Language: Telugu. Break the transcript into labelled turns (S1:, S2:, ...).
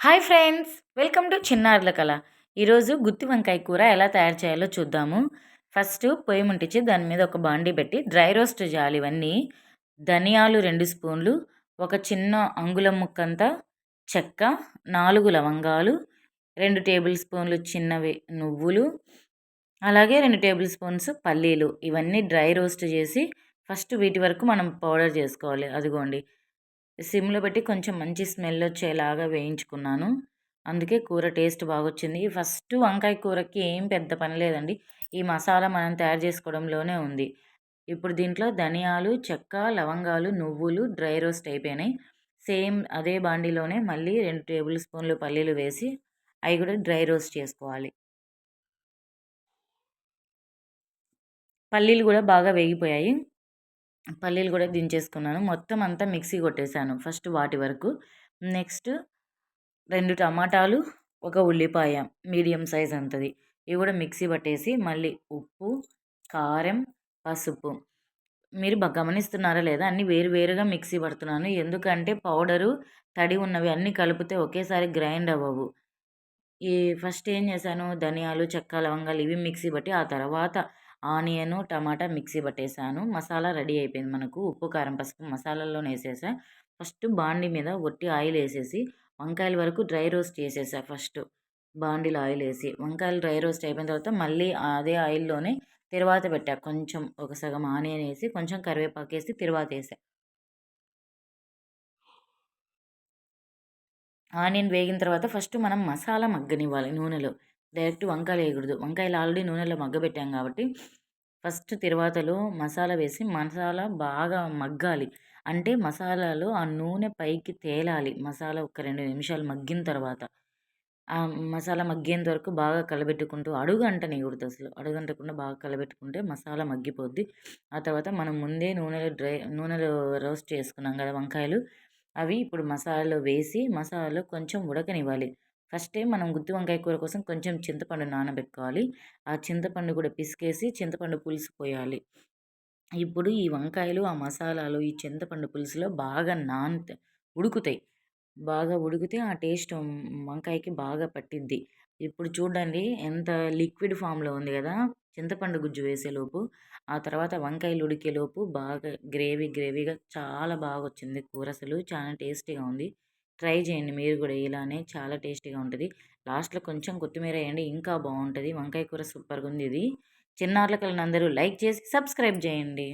S1: హాయ్ ఫ్రెండ్స్ వెల్కమ్ టు చిన్నారుల కళ. ఈరోజు గుత్తి వంకాయ కూర ఎలా తయారు చేయాలో చూద్దాము. ఫస్ట్ పొయ్యి ముట్టించి దాని మీద ఒక బాండీ పెట్టి డ్రై రోస్ట్ చేయాలి ఇవన్నీ ధనియాలు రెండు స్పూన్లు ఒక చిన్న అంగుళం ముక్కంతా చెక్క నాలుగు లవంగాలు రెండు టేబుల్ స్పూన్లు చిన్నవి నువ్వులు అలాగే రెండు టేబుల్ స్పూన్స్ పల్లీలు. ఇవన్నీ డ్రై రోస్ట్ చేసి ఫస్ట్ వీటి వరకు మనం పౌడర్ చేసుకోవాలి. అదిగోండి సిమ్లో పెట్టి కొంచెం మంచి స్మెల్ వచ్చేలాగా వేయించుకున్నాను. అందుకే కూర టేస్ట్ బాగా వచ్చింది ఫస్ట్ వంకాయ కూరకి ఏం పెద్ద పని లేదండి. ఈ మసాలా మనం తయారు చేసుకోవడంలోనే ఉంది. ఇప్పుడు దీంట్లో ధనియాలు చెక్క లవంగాలు నువ్వులు డ్రై రోస్ట్ అయిపోయినాయి. సేమ్ అదే బాండీలోనే మళ్ళీ రెండు టేబుల్ స్పూన్లు పల్లీలు వేసి అవి కూడా డ్రై రోస్ట్ చేసుకోవాలి. పల్లీలు కూడా బాగా వేగిపోయాయి. పల్లీలు కూడా దించేసుకున్నాను. మొత్తం అంతా మిక్సీ కొట్టేశాను ఫస్ట్ వాటి వరకు. నెక్స్ట్ రెండు టమాటాలు ఒక ఉల్లిపాయ మీడియం సైజ్ అంతది. ఇవి కూడా మిక్సీ పట్టేసి మళ్ళీ ఉప్పు కారం పసుపు. మీరు బాగా గమనిస్తున్నారా లేదా? అన్నీ వేరువేరుగా మిక్సీ పడుతున్నాను. ఎందుకంటే పౌడరు తడి ఉన్నవి అన్నీ కలిపితే ఒకేసారి గ్రైండ్ అవ్వవు. ఈ ఫస్ట్ ఏం చేశాను? ధనియాలు చెక్క లవంగాలు ఇవి మిక్సీ పట్టి ఆ తర్వాత ఆనియన్ టమాటా మిక్సీ పట్టేసాను. మసాలా రెడీ అయిపోయింది మనకు. ఉప్పు కారం పసుపు మసాలాలోనే వేసేసా. ఫస్ట్ బాండి మీద ఒట్టి ఆయిల్ వేసేసి వంకాయల వరకు డ్రై రోస్ట్ చేసేసా ఫస్ట్. బాండీలో ఆయిల్ వేసి వంకాయలు డ్రై రోస్ట్ అయిపోయిన తర్వాత మళ్ళీ అదే ఆయిల్లోనే తిరువాత పెట్టా. కొంచెం ఒక సగం ఆనియన్ వేసి కొంచెం కరివేపాకు వేసి తిరువాత వేసా. ఆనియన్ వేగిన తర్వాత ఫస్ట్ మనం మసాలా మగ్గనివ్వాలి నూనెలో. డైరెక్ట్ వంకాయలు వేయకూడదు. వంకాయలు ఆల్రెడీ నూనెలో మగ్గబెట్టాం కాబట్టి ఫస్ట్ తిరువాతలో మసాలా వేసి మసాలా బాగా మగ్గాలి. అంటే మసాలాలో ఆ నూనె పైకి తేలాలి. మసాలా ఒక రెండు నిమిషాలు మగ్గిన తర్వాత. ఆ మసాలా మగ్గేంత వరకు బాగా కలబెట్టుకుంటూ అడుగు అంటనివ్వకూడదు అసలు. అడుగు అంటకుండా బాగా కలబెట్టుకుంటే మసాలా మగ్గిపోద్ది. ఆ తర్వాత మనం ముందే నూనెలో డ్రై నూనెలో రోస్ట్ చేసుకున్నాం కదా వంకాయలు. అవి ఇప్పుడు మసాలాలో వేసి మసాలాలో కొంచెం ఉడకనివ్వాలి. ఫస్టే మనం గుత్తి వంకాయ కూర కోసం కొంచెం చింతపండు నానబెట్టుకోవాలి. ఆ చింతపండు కూడా పిసికేసి చింతపండు పులుసు పోయాలి. ఇప్పుడు ఈ వంకాయలు ఆ మసాలాలు ఈ చింతపండు పులుసులో బాగా నాన్ ఉడుకుతాయి. బాగా ఉడికితే ఆ టేస్ట్ వంకాయకి బాగా పట్టిద్ది. ఇప్పుడు చూడండి ఎంత లిక్విడ్ ఫామ్లో ఉంది కదా చింతపండు గుజ్జు వేసేలోపు. ఆ తర్వాత వంకాయలు ఉడికేలోపు బాగా గ్రేవీ గ్రేవీగా చాలా బాగా వచ్చింది కూర అసలు. చాలా టేస్టీగా ఉంది. ట్రై చేయండి మీరు కూడా ఇలానే చాలా టేస్టీగా ఉంటుంది. లాస్ట్లో కొంచెం కొత్తిమీర వేయండి ఇంకా బాగుంటుంది. వంకాయ కూర సూపర్గా ఉంది ఇది. చిన్నారుల అందరూ లైక్ చేసి సబ్స్క్రైబ్ చేయండి.